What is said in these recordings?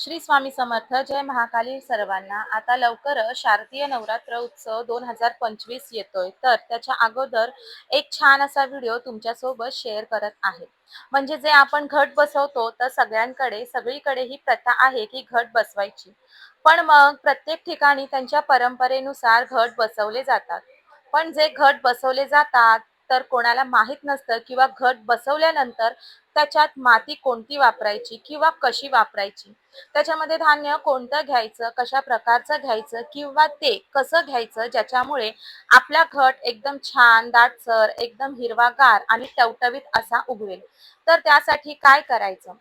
श्री स्वामी समर्थ जय महाकाली सर्वांना. आता लवकर शारदीय नवरात्र उत्सव दोन हजार पंचवीस येतोय. तर त्याच्या अगोदर एक छान असा व्हिडिओ तुमच्यासोबत शेअर करत आहे. म्हणजे जे आपण घट बसवतो तर सगळ्यांकडे सगळीकडे ही प्रथा आहे की घट बसवायची. पण मग प्रत्येक ठिकाणी त्यांच्या परंपरेनुसार घट बसवले जातात. पण जे घट बसवले जातात तर कोणाला माहीत नसतं किंवा घट बसवल्यानंतर त्याच्यात माती कोणती वापरायची किंवा कशी वापरायची? त्याच्यामध्ये धान्य कोणतं घ्यायचं कशा प्रकारचं घ्यायचं किंवा ते कसं घ्यायचं ज्याच्यामुळे आपला घट एकदम छान दाटसर एकदम हिरवागार आणि टवटवीत असा उगवेल. तर त्यासाठी काय करायचं?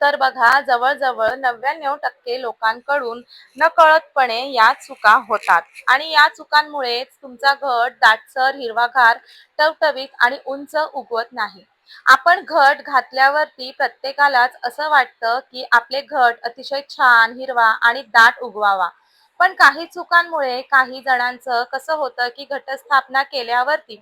तर बघा जवळजवळ नव्याण्णव टक्के लोकांकडून नकळतपणे या चुका होतात. आणि या चुकांमुळेच तुमचा घट दाटसर हिरवागार टवटवीत आणि उंच उगवत नाही. आपण घट घातल्यावरती प्रत्येकालाच असं वाटतं की आपले घट अतिशय छान हिरवा आणि दाट उगवावा. पण काही चुकांमुळे काही जणांचं कसं होतं की घटस्थापना केल्यावरती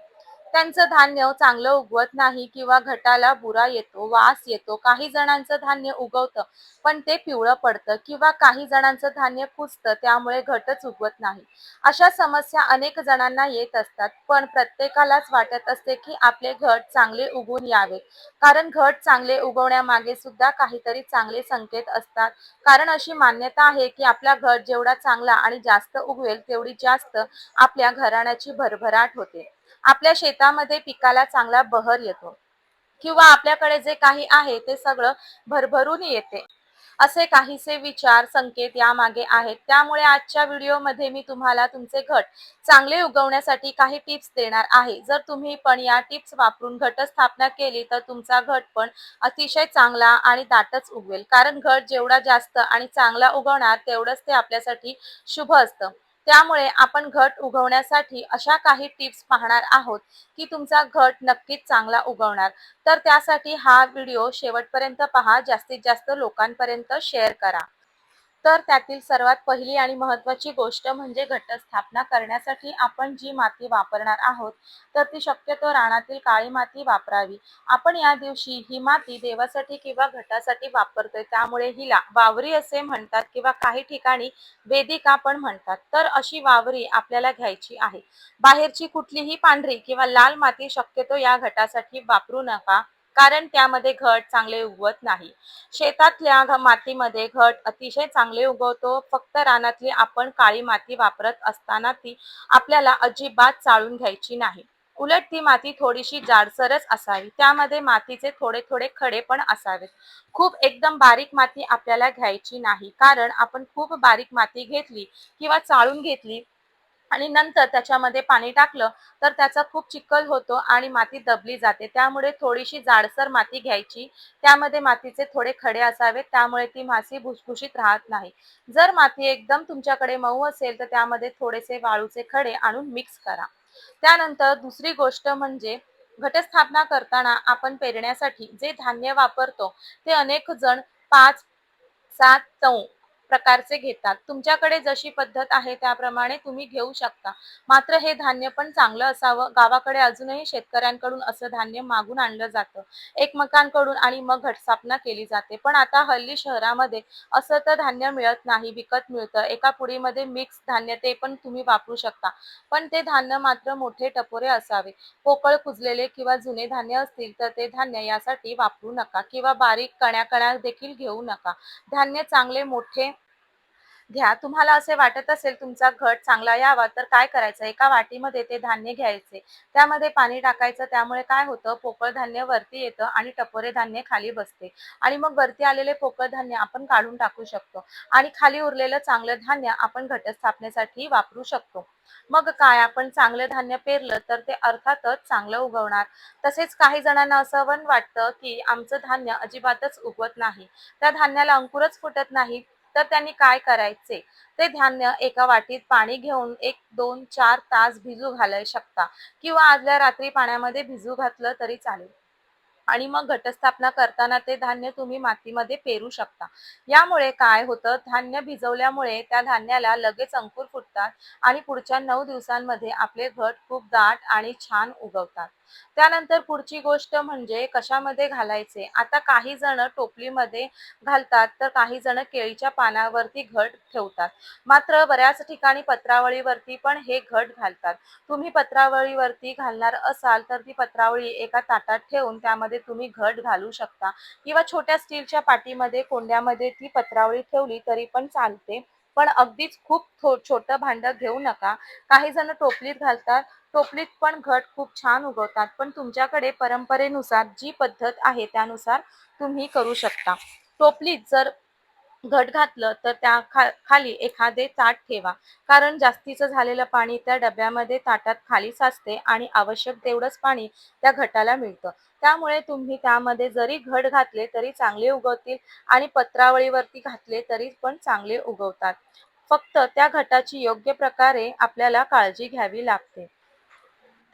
त्यांचं धान्य चांगलं उगवत नाही किंवा घटाला बुरा येतो वास येतो काही जणांचं धान्य उगवतं पण ते पिवळं पडतं किंवा काही जणांचं धान्य कुजतं त्यामुळे घटच उगवत नाही. अशा समस्या अनेक जणांना येत असतात पण प्रत्येकालाच वाटत असते की आपले घट चांगले उगवून यावे. कारण घट चांगले उगवण्यामागे सुद्धा काहीतरी चांगले संकेत असतात. कारण अशी मान्यता आहे की आपला घट जेवढा चांगला आणि जास्त उगवेल तेवढी जास्त आपल्या घराण्याची भरभराट होते. आपल्या शेतामध्ये पिकाला चांगला बहर येतो. किंवा आपल्याकडे जे काही आहे ते सगळं भरभरून येते. असे काहीसे विचार संकेत यामागे आहेत. त्यामुळे आजच्या व्हिडिओमध्ये मी तुम्हाला तुमचे घट चांगले उगवण्यासाठी काही टिप्स देणार आहे. जर तुम्ही पण या टिप्स वापरून घटस्थापना केली तर तुमचा घट पण अतिशय चांगला आणि दाटच उगवेल. कारण घट जेवढा जास्त आणि चांगला उगवणार तेवढंच ते आपल्यासाठी शुभ असतं. त्यामुळे आपण घट उगवण्यासाठी अशा काही टिप्स पाहणार आहोत की तुमचा घट नक्कीच चांगला उगवणार. तर त्यासाठी हा व्हिडिओ शेवटपर्यंत पहा. जास्तीत जास्त लोकांपर्यंत शेअर करा. तर त्यातील सर्वात पहिली आणि महत्वाची गोष्ट म्हणजे घटस्थापना करण्यासाठी आपण जी माती वापरणार आहोत तर ती शक्यतो रानातील काळी माती वापरावी. आपण या दिवशी ही माती देवासाठी किंवा घटासाठी वापरतोय त्यामुळे हिला वावरी असे म्हणतात किंवा काही ठिकाणी वेदिका पण म्हणतात. तर अशी वावरी आपल्याला घ्यायची आहे. बाहेरची कुठलीही पांढरी किंवा लाल माती शक्यतो या घटासाठी वापरू नका. कारण त्यामध्ये घट चांगले उगवत नाही. शेतातल्या मातीमध्ये घट अतिशय चांगले उगवतो. फक्त रानातली आपण काळी माती वापरत असताना ती आपल्याला अजिबात चाळून घ्यायची नाही. उलट ती माती थोडीशी जाडसरच असावी. त्यामध्ये मातीचे थोडे थोडे खडे पण असावेत. खूप एकदम बारीक माती आपल्याला घ्यायची नाही. कारण आपण खूप बारीक माती घेतली किंवा चाळून घेतली आणि नंतर त्याच्यामध्ये पाणी टाकलं तर त्याचा खूप चिखल होतो आणि माती दबली जाते. त्यामुळे थोडीशी जाडसर माती घ्यायची. त्यामध्ये मातीचे थोडे खडे असावेत. त्यामुळे ती मासी भुसभुशीत राहत नाही. जर माती एकदम तुमच्याकडे मऊ असेल तर त्यामध्ये थोडेसे वाळूचे खडे आणून मिक्स करा. त्यानंतर दुसरी गोष्ट म्हणजे घटस्थापना करताना आपण पेरण्यासाठी जे धान्य वापरतो ते अनेक जण पाच सात चौ प्रकारचे घेतात. तुमच्याकडे जशी पद्धत आहे त्याप्रमाणे तुम्ही घेऊ शकता. मात्र हे धान्य पण चांगलं असावं. गावाकडे अजूनही शेतकऱ्यांकडून असं धान्य मागून आणलं जातं. एकमेकांकडून आणि मग घटस्थापना केली जाते. पण आता हल्ली शहरामध्ये असं तर धान्य मिळत नाही विकत मिळतं. एका पुडीमध्ये मिक्स धान्य ते पण तुम्ही वापरू शकता. पण ते धान्य मात्र मोठे टपोरे असावे. पोकळ कुजलेले किंवा जुने धान्य असतील तर ते धान्य यासाठी वापरू नका किंवा बारीक कण्या देखील घेऊ नका. धान्य चांगले मोठे घ्या. तुम्हाला असे वाटत असेल तुमचा घट चांगला यावा तर काय करायचं? एका वाटीमध्ये ते धान्य घ्यायचे. त्यामध्ये पाणी टाकायचं. त्यामुळे काय होतं? पोकळ धान्य वरती येतं आणि टपोरे धान्य खाली बसते. आणि मग वरती आलेले पोकळ धान्य आपण काढून टाकू शकतो. आणि खाली उरलेलं चांगलं धान्य आपण घटस्थापनेसाठी वापरू शकतो. मग काय? आपण चांगलं धान्य पेरलं तर ते अर्थातच चांगलं उगवणार. तसेच काही जणांना असं पण वाटतं की आमचं धान्य अजिबातच उगवत नाही. त्या धान्याला अंकुरच फुटत नाही. तर त्यांनी काय करायचे? ते धान्य एका वाटीत पाणी घेऊन एक दोन चार तास भिजू घालाय शकता किंवा आदल्या रात्री पाण्यामध्ये भिजू घातलं तरी चालेल. आणि मग घटस्थापना करताना ते धान्य तुम्ही मातीमध्ये पेरू शकता. यामुळे काय होतं? धान्य भिजवल्यामुळे त्या धान्याला लगेच अंकुर फुटतात आणि पुढच्या नऊ दिवसांमध्ये आपले घट खूप दाट आणि छान उगवतात. त्यानंतर पुढची गोष्ट म्हणजे कशामध्ये घालायचे? आता काही जण टोपलीमध्ये घालतात तर काही जण केळीच्या पानावरती घट ठेवतात. मात्र बऱ्याच ठिकाणी पत्रावळीवरती पण हे घट घालतात. तुम्ही पत्रावळीवरती घालणार असाल तर ती पत्रावळी एका ताटात ठेवून त्यामध्ये तुम्ही घट घालू शकता. किंवा छोट्या स्टीलच्या पाटीमध्ये कोंड्यामध्ये ती पत्रावळी ठेवली तरी पण चालते. पण अगदीच खूप थो छोटं भांडं घेऊ नका. काही जण टोपलीत घालतात. टोपलीत पण घट खूप छान उगवतात. पण तुमच्याकडे परंपरेनुसार जी पद्धत आहे त्यानुसार तुम्ही करू शकता. टोपलीत जर घट घातलं तर त्या खा खाली एखादे ताट ठेवा. कारण जास्तीचं झालेलं पाणी त्या डब्यामध्ये ताटात खाली साचते आणि आवश्यक तेवढंच पाणी त्या घटाला मिळतं. त्यामुळे तुम्ही त्यामध्ये जरी घट घातले तरी चांगले उगवतील आणि पत्रावळीवरती घातले तरी पण चांगले उगवतात. फक्त त्या घटाची योग्य प्रकारे आपल्याला काळजी घ्यावी लागते.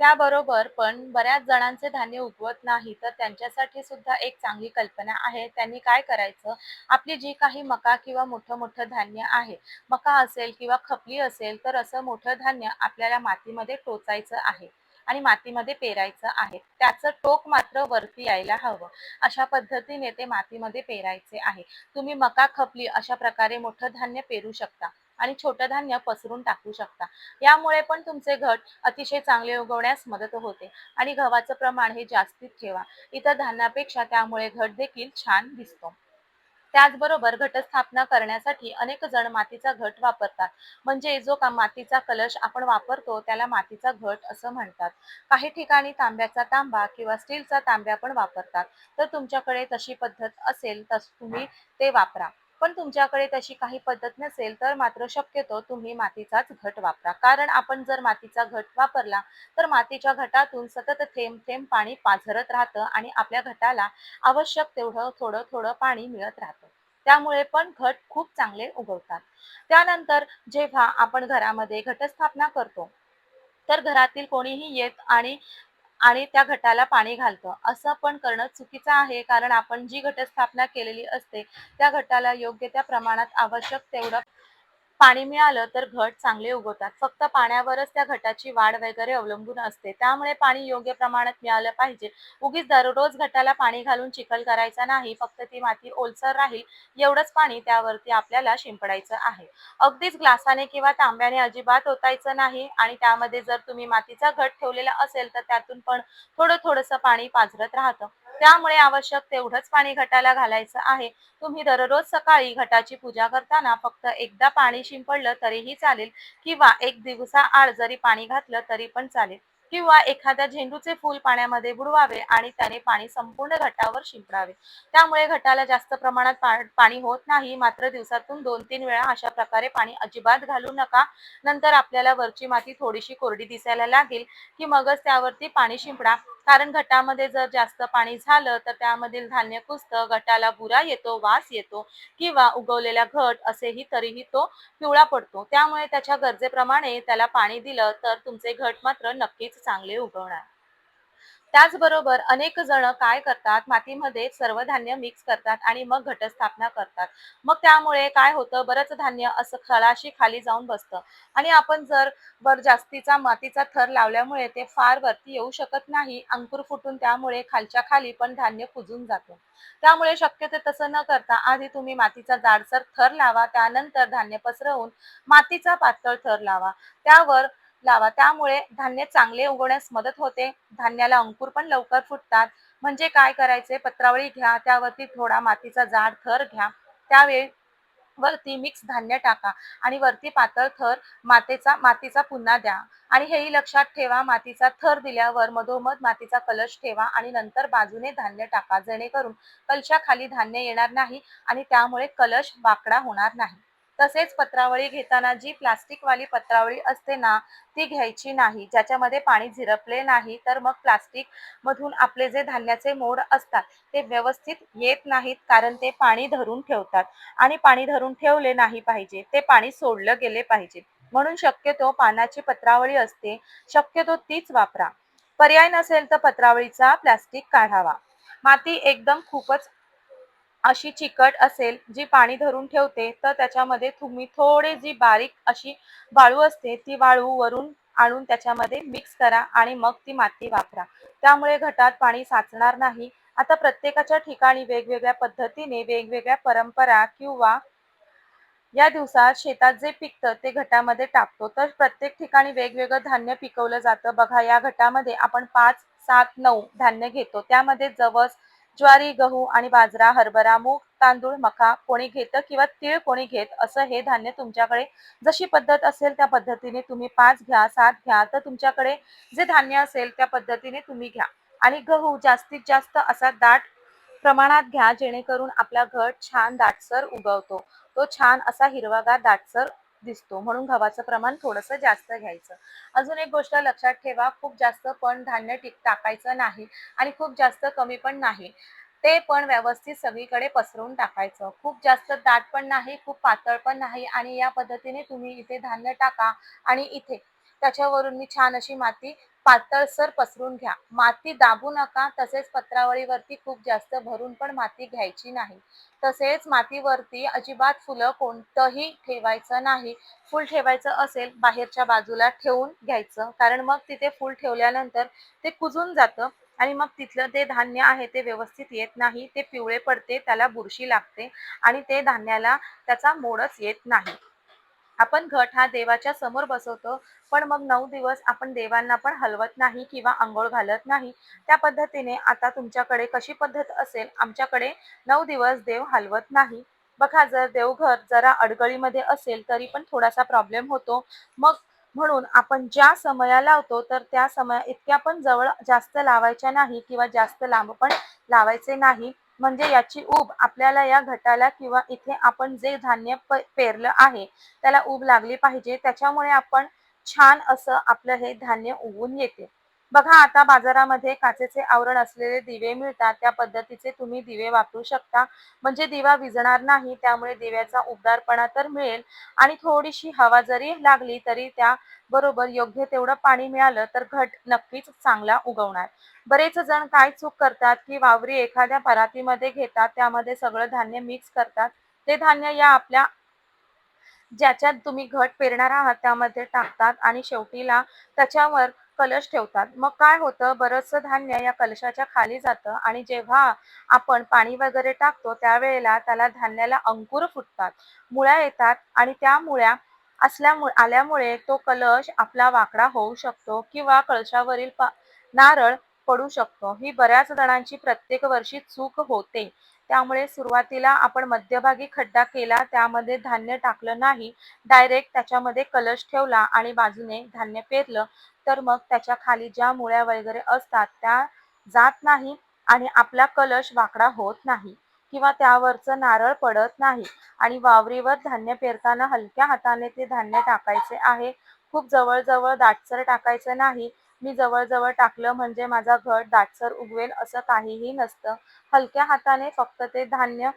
त्याबरोबर पण बऱ्याच जणांचे धान्य उगवत नाही तर त्यांच्यासाठी सुद्धा एक चांगली कल्पना आहे. त्यांनी काय करायचं? आपली जी काही मका किंवा मोठं मोठं धान्य आहे मका असेल किंवा खपली असेल तर असं मोठं धान्य आपल्याला मातीमध्ये टोचायचं आहे आणि मातीमध्ये पेरायचं आहे. त्याचं टोक मात्र वरती यायला हवं. अशा पद्धतीने ते मातीमध्ये पेरायचे आहे. तुम्ही मका खपली अशा प्रकारे मोठं धान्य पेरू शकता. आणि छोटं धान्य पसरून टाकू शकता. यामुळे पण तुमचे घट अतिशय चांगले उगवण्यास मदत होते. आणि गव्हाचं प्रमाण हे जास्तीत ठेवा. इतर धान्यापेक्षा त्यामुळे घट देखील छान दिसतो. त्याचबरोबर घटस्थापना करण्यासाठी अनेक जण मातीचा घट वापरतात. म्हणजे जो का मातीचा कलश आपण वापरतो त्याला मातीचा घट असं म्हणतात. काही ठिकाणी तांब्याचा तांबा किंवा स्टीलचा तांब्या पण वापरतात. तर तुमच्याकडे तशी पद्धत असेल तर तुम्ही ते वापरा. पण तुमच्याकडे तशी काही पद्धत नसेल तर मात्र शक्यतो तुम्ही मातीचाच घट वापरा. कारण आपण जर मातीचा घट वापरला तर मातीच्या घटातून सतत थेंब थेंब पाणी पाझरत राहतं आणि आपल्या घटाला आवश्यक तेवढं थोडं थोडं पाणी मिळत राहतं. त्यामुळे पण घट खूप चांगले उगवतात. त्यानंतर जेव्हा आपण घरामध्ये घटस्थापना करतो तर घरातील कोणीही येत आणि आणि त्या घटाला पाणी घालतं. असं पण करणं चुकीचं आहे कारण आपण जी घटस्थापना केलेली असते त्या घटाला योग्य त्या प्रमाणात आवश्यक तेवढं पाणी मिळालं तर घट चांगले उगवतात. फक्त पाण्यावरच त्या घटाची वाढ वगैरे अवलंबून असते. त्यामुळे पाणी योग्य प्रमाणात मिळालं पाहिजे. उगीच दररोज घटाला पाणी घालून चिखल करायचा नाही. फक्त ती माती ओलसर राहील एवढंच पाणी त्यावरती आपल्याला शिंपडायचं आहे. अगदीच ग्लासाने किंवा तांब्याने अजिबात ओतायचं नाही आणि त्यामध्ये जर तुम्ही मातीचा घट ठेवलेला असेल तर त्यातून पण थोडं थोडंसं पाणी पाझरत राहतं. त्यामुळे आवश्यक तेवढंच पाणी घटाला घालायचं आहे. तुम्ही दररोज सकाळी घटाची पूजा करताना फक्त एकदा पाणी शिंपडलं तरीही चालेल. किंवा एक दिवसाआड जरी पाणी घातलं तरी पण चालेल. किंवा एखाद्या झेंडूचे फूल पाण्यामध्ये बुडवावे आणि त्याने पाणी संपूर्ण घटावर शिंपडावे. त्यामुळे घटाला जास्त प्रमाणात पाणी होत नाही. मात्र दिवसातून दोन तीन वेळा अशा प्रकारे पाणी अजिबात घालू नका. नंतर आपल्याला वरची माती थोडीशी कोरडी दिसायला लागेल. की मगच त्यावरती पाणी शिंपडा. कारण घटामध्ये जर जास्त पाणी झालं तर त्यामधील धान्य कुजतं घटाला बुरा येतो वास येतो किंवा उगवलेला घट असेही तरीही तो पिवळा पडतो. त्यामुळे त्याच्या गरजेप्रमाणे त्याला पाणी दिलं तर तुमचे घट मात्र नक्कीच चांगले उगवणार. त्याचबरोबर अनेक जण काय करतात? मातीमध्ये सर्व धान्य मिक्स करतात आणि मग घटस्थापना करतात. मग त्यामुळे काय होतं? बरंच धान्य असं खळाशी खाली जाऊन बसतं. आणि आपण जर वर जास्तीचा मातीचा थर लावल्यामुळे ते फार वरती येऊ शकत नाही. अंकुर फुटून त्यामुळे खालच्या खाली पण धान्य कुजून जातो. त्यामुळे शक्यतो तसं न करता आधी तुम्ही मातीचा जाडसर थर लावा. त्यानंतर धान्य पसरवून मातीचा पातळ थर लावा. त्यावर लावा. त्यामुळे धान्य चांगले उगवण्यास मदत होते. धान्याला अंकुर पण लवकर फुटतात. म्हणजे काय करायचे? पत्रावळी घ्या त्यावरती थोडा मातीचा जाड थर घ्या. त्यावेळी वरती मिक्स धान्य टाका आणि वरती पातळ थर मातेचा मातीचा पुन्हा द्या. आणि हेही लक्षात ठेवा मातीचा थर दिल्यावर मधोमध मातीचा कलश ठेवा आणि नंतर बाजूने धान्य टाका. जेणेकरून कलशाखाली धान्य येणार नाही आणि त्यामुळे कलश वाकडा होणार नाही. तसेच पत्रावळी घेताना जी प्लास्टिक वाली पत्रावळी असते ना ती घ्यायची नाही. ज्याच्यामध्ये पाणी झिरपले नाही तर मग प्लास्टिक मधून आपले जे धान्याचे मोड असतात ते व्यवस्थित येत नाहीत कारण ते पाणी धरून ठेवतात. आणि पाणी धरून ठेवले नाही पाहिजे ते पाणी सोडलं गेले पाहिजे. म्हणून शक्यतो पानाची पत्रावळी असते शक्यतो तीच वापरा. पर्याय नसेल तर पत्रावळीचा प्लास्टिक काढावा. माती एकदम खूपच अशी चिकट असेल जी पाणी धरून ठेवते तर त्याच्यामध्ये तुम्ही थोडे जी बारीक अशी वाळू असते ती वाळू वरून आणून त्याच्यामध्ये मिक्स करा आणि मग ती माती वापरा. त्यामुळे घटात पाणी साचणार नाही. आता प्रत्येकाच्या ठिकाणी वेगवेगळ्या पद्धतीने वेगवेगळ्या परंपरा किंवा या दिवसात शेतात जे पिकतं ते घटामध्ये टाकतो. तर प्रत्येक ठिकाणी वेगवेगळं धान्य पिकवलं जातं. बघा या घटामध्ये आपण पाच सात नऊ धान्य घेतो. त्यामध्ये जवस ज्वारी गहू आणि बाजरा हरभरा मूग तांदूळ मका कोणी घेतं किंवा तीळ कोणी घेत असं हे धान्य तुमच्याकडे जशी पद्धत असेल त्या पद्धतीने तुम्ही पाच घ्या सात घ्या तर तुमच्याकडे जे धान्य असेल त्या पद्धतीने तुम्ही घ्या. आणि गहू जास्तीत जास्त असा दाट प्रमाणात घ्या जेणेकरून आपला घट छान दाटसर उगवतो. तो छान असा हिरवागार दाटसर दिसतो. म्हणून गव्हाचं प्रमाण थोडंसं जास्त घ्यायचं. अजून एक गोष्ट लक्षात ठेवा खूप जास्त पण धान्य टिक टाकायचं नाही आणि खूप जास्त कमी पण नाही. ते पण व्यवस्थित सगळीकडे पसरवून टाकायचं. खूप जास्त दाट पण नाही खूप पातळ पण नाही आणि या पद्धतीने तुम्ही इथे धान्य टाका आणि इथे त्याच्यावरून मी छान अशी माती पातळसर पसरून घ्या. माती दाबू नका तसेच पत्रावळीवरती खूप जास्त भरून पण माती घ्यायची नाही. तसेच मातीवरती अजिबात फुलं कोणतंही ठेवायचं नाही. फुल ठेवायचं असेल बाहेरच्या बाजूला ठेवून घ्यायचं. कारण मग तिथे फुल ठेवल्यानंतर ते कुजून जातं आणि मग तिथलं ते धान्य आहे ते व्यवस्थित येत नाही ते पिवळे पडते त्याला बुरशी लागते आणि ते धान्याला त्याचा मोडच येत नाही. आपण घट हा देवाच्या समोर बसवतो पण मग नऊ दिवस आपण देवांना पण हलवत नाही किंवा आंघोळ घालत नाही. त्या पद्धतीने आता तुमच्याकडे कशी पद्धत असेल? आमच्याकडे नऊ दिवस देव हलवत नाही. बघा जर देवघर जरा अडगळीमध्ये असेल तरी पण थोडासा प्रॉब्लेम होतो. मग म्हणून आपण ज्या समया लावतो तर त्या समया इतक्या पण जवळ जास्त लावायच्या नाही किंवा जास्त लांब पण लावायचे नाही. म्हणजे याची ऊब आपल्याला या घटाला किंवा इथे आपण जे धान्य पेरलं आहे त्याला ऊब लागली पाहिजे. त्याच्यामुळे आपण छान असं आपलं हे धान्य उगवून येते. बघा आता बाजारामध्ये काचेचे आवरण असलेले दिवे मिळतात. त्या पद्धतीचे तुम्ही दिवे वापरू शकता. म्हणजे दिवा विजणार नाही त्यामुळे दिव्याचा उबदारपणा तर मिळेल. आणि थोडीशी हवा जरी लागली तरी त्या बरोबर योग्य तेवढं पाणी मिळालं तर घट नक्कीच चांगला उगवणार. बरेच जण काय चूक करतात की वावरी एखाद्या परातीमध्ये घेतात त्यामध्ये सगळं धान्य मिक्स करतात. ते धान्य या आपल्या ज्याच्यात तुम्ही घट पेरणार आहात त्यामध्ये टाकतात आणि शेवटीला त्याच्यावर कलश ठेवतात. मग काय होतं? बरंचसं धान्य या कलशाच्या खाली जातं आणि जेव्हा आपण पाणी वगैरे टाकतो त्यावेळेला त्याला धान्याला अंकुर फुटतात. मुळ्या येतात आणि त्या मुळ्या असल्यामुळे आल्यामुळे तो कलश आपला वाकडा होऊ शकतो किंवा कलशावरील नारळ पडू शकतो. ही बऱ्याच जणांची प्रत्येक वर्षी चूक होते. त्यामुळे सुरुवातीला आपण मध्यभागी खड्डा केला त्यामध्ये धान्य टाकलं नाही. डायरेक्ट त्याच्यामध्ये कलश ठेवला आणि बाजूने धान्य पेरलं. तर मग त्याच्याखाली ज्या मुळ्या वगैरे असतात त्या जात नाही आणि आपला कलश वाकडा होत नाही किंवा त्यावरचं नारळ पडत नाही. आणि वावरीवर धान्य पेरताना हलक्या हाताने ते धान्य टाकायचे आहे. खूप जवळजवळ दाटसर टाकायचं नाही. मी जवळजवळ टाकलं म्हणजे माझा घट दाटसर उगवेल असं काहीही नसतं. हलक्या हाताने फक्त ते धान्य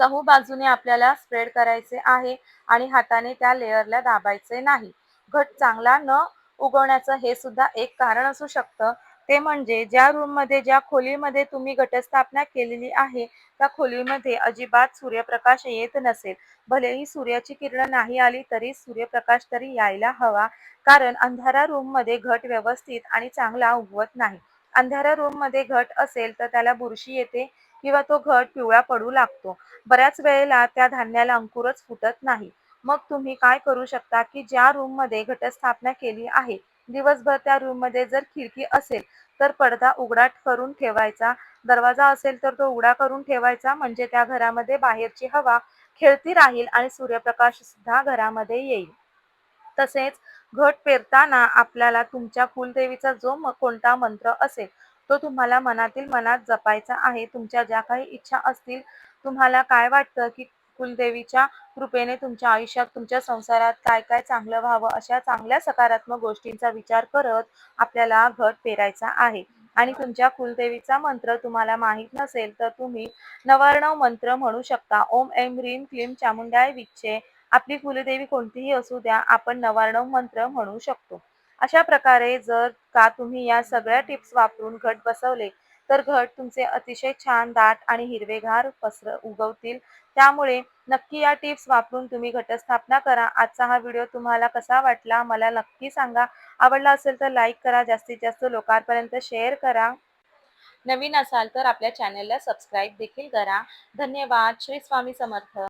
चहू बाजूने आपल्याला स्प्रेड करायचे आहे आणि हाताने त्या लेअरला दाबायचे नाही. घट चांगला न उगवण्याचं हे सुद्धा एक कारण असू शकतं. ते म्हणजे ज्या रूममध्ये ज्या खोलीमध्ये तुम्ही घटस्थापना केलेली आहे त्या खोलीमध्ये अजिबात सूर्यप्रकाश येत नसेल. भलेही सूर्याची किरण नाही आली तरी सूर्यप्रकाश तरी यायला हवा. कारण अंधारा रूममध्ये घट व्यवस्थित आणि चांगला उगवत नाही. अंधाऱ्या रूममध्ये घट असेल तर त्याला बुरशी येते किंवा तो घट पिवळा पडू लागतो. बऱ्याच वेळेला त्या धान्याला अंकुरच फुटत नाही. मग तुम्ही काय करू शकता की ज्या रूममध्ये घटस्थापना केली आहे दिवसभर त्या रूममध्ये जर खिडकी असेल तर पडदा उघडा करून ठेवायचा. दरवाजा असेल तर तो उघडा करून ठेवायचा. म्हणजे त्या घरामध्ये बाहेरची हवा खेळती राहील आणि सूर्यप्रकाश सुद्धा घरामध्ये येईल. तसेच घट पेरताना आपल्याला तुमच्या कुलदेवीचा जो कोणता मंत्र असेल तो तुम्हाला मनातील मनात जपायचा आहे. तुमच्या ज्या काही इच्छा असतील तुम्हाला काय वाटतं की कुलदेवीच्या कृपेने तुमच्या आयुष्यात तुमच्या संसारात काय काय चांगलं व्हावं अशा चांगल्या सकारात्मक गोष्टींचा विचार करत आपल्याला घट पेरायचा आहे. आणि तुमच्या कुलदेवीचा मंत्र तुम्हाला माहीत नसेल तर तुम्ही नवार्णव मंत्र म्हणू शकता. ओम ऐम ह्रीम क्लीम चामुंडाय विच्छे आपली कुलदेवी कोणतीही असू द्या आपण नवार्णव मंत्र म्हणू शकतो. अशा प्रकारे जर का तुम्ही या सगळ्या टिप्स वापरून घट बसवले तर घट तुमचे अतिशय छान दाट आणि हिरवेगार पसर उगवतील. त्यामुळे नक्की या टिप्स वापरून तुम्ही घटस्थापना करा. आजचा हा व्हिडिओ तुम्हाला कसा वाटला मला नक्की सांगा. आवडला असेल तर लाईक करा जास्तीत जास्त लोकांपर्यंत शेअर करा. नवीन असाल तर आपल्या चॅनलला सबस्क्राईब देखील करा. धन्यवाद. श्री स्वामी समर्थ.